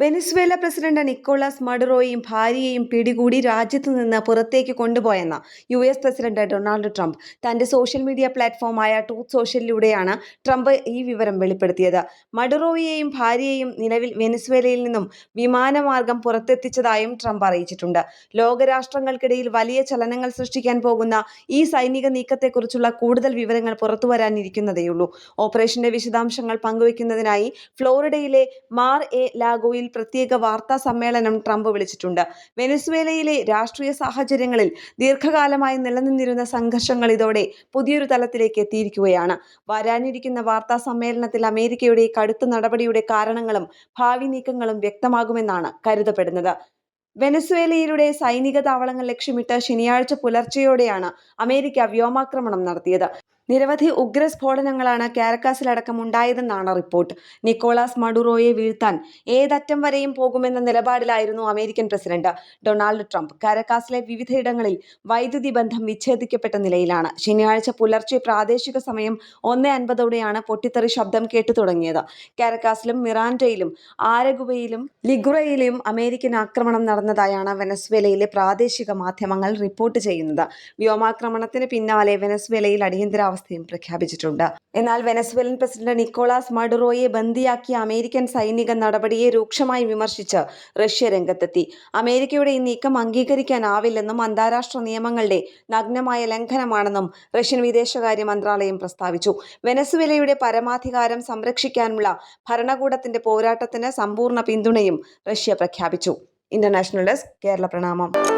Venezuela president Nicolas മഡുറോയെയും ഭാര്യയെയും പിടികൂടി രാജ്യത്തു നിന്ന് പുറത്തേക്ക് കൊണ്ടുപോയെന്ന് U S president Donald Trump തന്റെ സോഷ്യൽ മീഡിയ പ്ലാറ്റ്ഫോമായ ട്രൂത്ത് സോഷ്യലിലൂടെയാണ് ട്രംപ് ഈ വിവരം വെളിപ്പെടുത്തിയത്. മഡുറോയെയും ഭാര്യയെയും നിലവിൽ വെനിസ്വേലയിൽ നിന്നും വിമാനമാർഗം പുറത്തെത്തിച്ചതായും ട്രംപ് അറിയിച്ചിട്ടുണ്ട്. ലോകരാഷ്ട്രങ്ങൾക്കിടയിൽ വലിയ ചലനങ്ങൾ സൃഷ്ടിക്കാൻ പോകുന്ന ഈ സൈനിക നീക്കത്തെക്കുറിച്ചുള്ള കൂടുതൽ വിവരങ്ങൾ പുറത്തുവരാനിരിക്കുന്നതേയുള്ളൂ. ഓപ്പറേഷന്റെ വിശദാംശങ്ങൾ പങ്കുവയ്ക്കുന്നതിനായി ഫ്ലോറിഡയിലെ മാർ എ ലാഗോയിൽ പ്രത്യേക വാർത്താ സമ്മേളനം ട്രംപ് വിളിച്ചിട്ടുണ്ട്. വെനസ്വേലയിലെ രാഷ്ട്രീയ സാഹചര്യങ്ങളിൽ ദീർഘകാലമായി നിലനിന്നിരുന്ന സംഘർഷങ്ങൾ ഇതോടെ പുതിയൊരു തലത്തിലേക്ക് എത്തിയിരിക്കുകയാണ്. വരാനിരിക്കുന്ന വാർത്താ സമ്മേളനത്തിൽ അമേരിക്കയുടെ കടുത്ത നടപടിയുടെ കാരണങ്ങളും ഭാവി നീക്കങ്ങളും വ്യക്തമാകുമെന്നാണ് കരുതപ്പെടുന്നത്. വെനസ്വേലയിലൂടെ സൈനിക താവളങ്ങൾ ലക്ഷ്യമിട്ട് ശനിയാഴ്ച പുലർച്ചെയോടെയാണ് അമേരിക്ക വ്യോമാക്രമണം നടത്തിയത്. നിരവധി ഉഗ്രസ്ഫോടനങ്ങളാണ് കാരക്കാസിലടക്കം ഉണ്ടായതെന്നാണ് റിപ്പോർട്ട്. നിക്കോളാസ് മഡുറോയെ വീഴ്ത്താൻ ഏതറ്റം വരെയും പോകുമെന്ന നിലപാടിലായിരുന്നു അമേരിക്കൻ പ്രസിഡന്റ് ഡൊണാൾഡ് ട്രംപ്. കാരക്കാസിലെ വിവിധയിടങ്ങളിൽ വൈദ്യുതി ബന്ധം വിച്ഛേദിക്കപ്പെട്ട നിലയിലാണ്. ശനിയാഴ്ച പുലർച്ചെ പ്രാദേശിക സമയം ഒന്ന് അൻപതോടെയാണ് പൊട്ടിത്തെറി ശബ്ദം കേട്ടു തുടങ്ങിയത്. കാരക്കാസിലും മിറാൻഡയിലും ആരഗുവയിലും ലിഗുറയിലും അമേരിക്കൻ ആക്രമണം നടന്നതായാണ് വെനസ്വേലയിലെ പ്രാദേശിക മാധ്യമങ്ങൾ റിപ്പോർട്ട് ചെയ്യുന്നത്. വ്യോമാക്രമണത്തിന് പിന്നാലെ വെനസ്വേലയിൽ അടിയന്തരാവസ്ഥയും പ്രഖ്യാപിച്ചിട്ടുണ്ട്. എന്നാൽ വെനസ്വേലൻ പ്രസിഡന്റ് നിക്കോളാസ് മഡുറോയെ ബന്ദിയാക്കിയ അമേരിക്കൻ സൈനിക നടപടിയെ രൂക്ഷമായി വിമർശിച്ച് റഷ്യ രംഗത്തെത്തി. അമേരിക്കയുടെ ഈ നീക്കം അംഗീകരിക്കാനാവില്ലെന്നും അന്താരാഷ്ട്ര നിയമങ്ങളുടെ നഗ്നമായ ലംഘനമാണെന്നും റഷ്യൻ വിദേശകാര്യ മന്ത്രാലയം പ്രസ്താവിച്ചു. വെനസ്വേലയുടെ പരമാധികാരം സംരക്ഷിക്കാനുള്ള ഭരണകൂടത്തിന്റെ പോരാട്ടത്തിന് സമ്പൂർണ പിന്തുണയും റഷ്യ പ്രഖ്യാപിച്ചു. ഇന്റർനാഷണൽ ഡെസ്ക് കേരള പ്രണാമം.